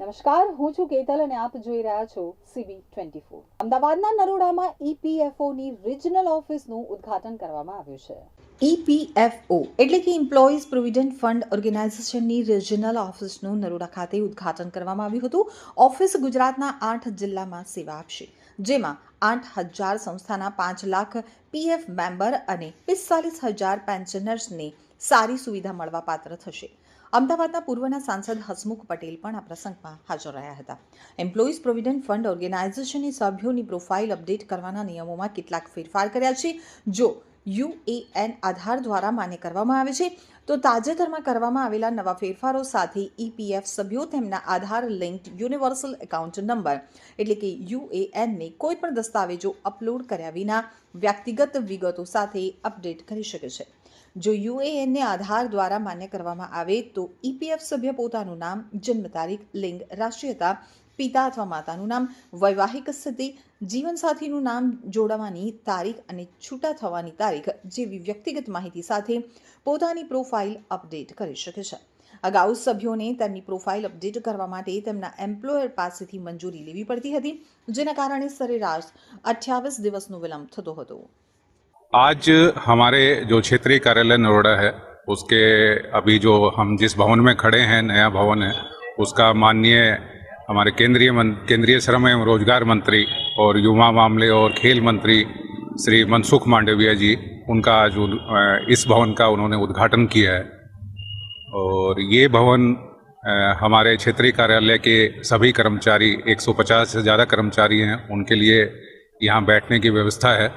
નમસ્કાર, હું છું કેતલ અને આપ જોઈ રહ્યા છો સીબી ટ્વેન્ટી ફોર અમદાવાદના નરોડામાં E ઈપીએફઓની રિજનલ ઓફિસનું ઉદ્ઘાટન કરવામાં આવ્યું છે. ઈપીએફઓ એટલે કે એમ્પ્લોઈઝ પ્રોવિડન્ટ ફંડ ઓર્ગેનાઇઝેશનની રિજનલ ઓફિસનું નરોડા ખાતે ઉદ્ઘાટન કરવામાં આવ્યું હતું. ઓફિસ ગુજરાતના આઠ જિલ્લામાં સેવા આપશે, જેમાં આઠ હજાર સંસ્થાના પાંચ લાખ પીએફ મેમ્બર અને પિસ્તાલીસ હજાર પેન્શનર્સને સારી સુવિધા મળવા પાત્ર થશે. અમદાવાદના પૂર્વના સાંસદ હસમુખ પટેલ પણ આ પ્રસંગમાં હાજર રહ્યા હતા. એમ્પ્લોઈઝ પ્રોવિડન્ટ ફંડ ઓર્ગેનાઇઝેશનની સભ્યોની પ્રોફાઇલ અપડેટ કરવાના નિયમોમાં કેટલાક ફેરફાર કર્યા છે. જો યુએએન આધાર દ્વારા માન્ય કરવામાં આવે છે. તો તાજેતરમાં કરવામાં આવેલા નવા ફેરફારો સાથે ઈપીએફ સભ્યો તેમના Aadhaar linked universal account number, એટલે કે યુએએનને કોઈ પણ દસ્તાવેજો અપલોડ કર્યા વિના વ્યક્તિગત વિગતો સાથે અપડેટ કરી શકે છે. જો યુએએનને આધાર દ્વારા માન્ય કરવામાં આવે તો ઈપીએફ સભ્ય પોતાનું નામ, જન્મ તારીખ, લિંગ, રાષ્ટ્રીયતા પિતા અથવા માતાનું નામ વૈવાહિક સ્થિતિ જીવનસાથીનું નામ જોડવાની તારીખ અને છૂટા થવાની તારીખ જેવી વ્યક્તિગત માહિતી સાથે પોતાની પ્રોફાઇલ અપડેટ કરી શકે છે અગાઉ સભ્યોને તેમની પ્રોફાઇલ અપડેટ કરવા માટે તેમના એમ્પ્લોયર પાસેથી મંજૂરી લેવી પડતી હતી જેના કારણે સરેરાશ અઠ્યાવીસ દિવસનો વિલંબ થતો હતો आज हमारे जो क्षेत्रीय कार्यालय नरोड़ा है उसके अभी जो हम जिस भवन में खड़े हैं नया भवन है उसका माननीय हमारे केंद्रीय केंद्रीय श्रम एवं रोज़गार मंत्री और युवा मामले और खेल मंत्री श्री मनसुख मांडविया जी, उनका आज इस भवन का उन्होंने उद्घाटन किया है। और ये भवन हमारे क्षेत्रीय कार्यालय के सभी कर्मचारी 150 से ज़्यादा कर्मचारी हैं, उनके लिए यहाँ बैठने की व्यवस्था है।